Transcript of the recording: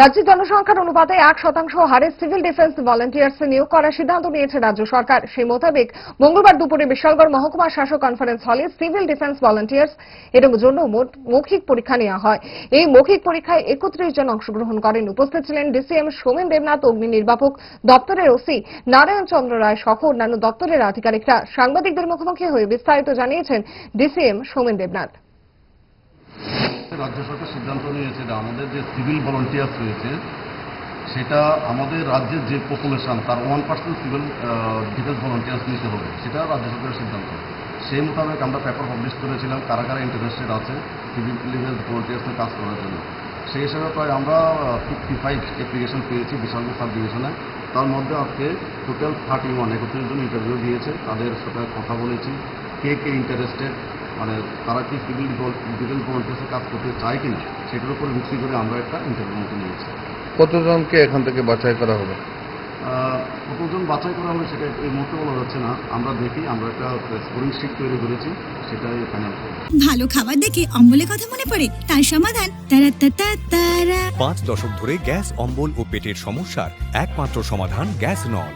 রাজ্যের জনসংখ্যার অনুপাতে এক শতাংশ হারে সিভিল ডিফেন্স ভলান্টিয়ার্স নিয়োগ করার সিদ্ধান্ত নিয়েছে রাজ্য সরকার। সেই মোতাবেক মঙ্গলবার দুপুরে বিশালগড় মহকুমা শাসক কনফারেন্স হলে সিভিল ডিফেন্স ভলান্টিয়ার্স এর জন্য মৌখিক পরীক্ষা নেওয়া হয়। এই মৌখিক পরীক্ষায় একত্রিশ জন অংশগ্রহণ করেন। উপস্থিত ছিলেন ডিসিএম সোমেন দেবনাথ, অগ্নি নির্বাপক, দপ্তরের ওসি নারায়ণ চন্দ্র রায় সহ অন্যান্য দপ্তরের আধিকারিকরা। সাংবাদিকদের মুখোমুখি হয়ে বিস্তারিত জানিয়েছেন ডিসিএম সোমেন দেবনাথ। রাজ্য সরকার সিদ্ধান্ত নিয়েছে যে আমাদের যে সিভিল ভলান্টিয়ার্স রয়েছে, সেটা আমাদের রাজ্যের যে পপুলেশন তার one percent civil defence volunteers নিতে হবে, সেটা রাজ্য সরকারের সিদ্ধান্ত। সেই মোতাবেক আমরা পেপার পাবলিশ করেছিলাম, কারা কারা ইন্টারেস্টেড আছে সিভিল ডিফেন্স ভলান্টিয়ার্সের কাজ করার জন্য। সেই হিসাবে প্রায় আমরা ফিফটি ফাইভ অ্যাপ্লিকেশন পেয়েছি বিশালগড় সাব ডিভিশনে তার মধ্যে আজকে টোটাল থার্টি ওয়ান একত্রিশ জন ইন্টারভিউ দিয়েছে, তাদের সাথে কথা বলেছি, কে কে ইন্টারেস্টেড মানে তারা কি সিভিল ডিফেন্স ভলান্টিয়ার্সে কাজ করতে চায় কিনা সেটার উপর ভিত্তি করে আমরা একটা ইন্টারভিউ মতো নিয়েছি। কতজনকে এখান থেকে বাছাই করা হবে? কতজন বাছাই করা হবে সেটা এই মুহূর্তে বলা যাচ্ছে না। আমরা দেখি আমরা একটা স্কোরিং শিট তৈরি করেছি সেটাই ফাইনাল ভালো খাবার দেখে অম্বলের কথা মনে পড়ে তার সমাধান তারা তা তারা। পাঁচ দশক ধরে গ্যাস অম্বল ও পেটের সমস্যার একমাত্র সমাধান গ্যাস নল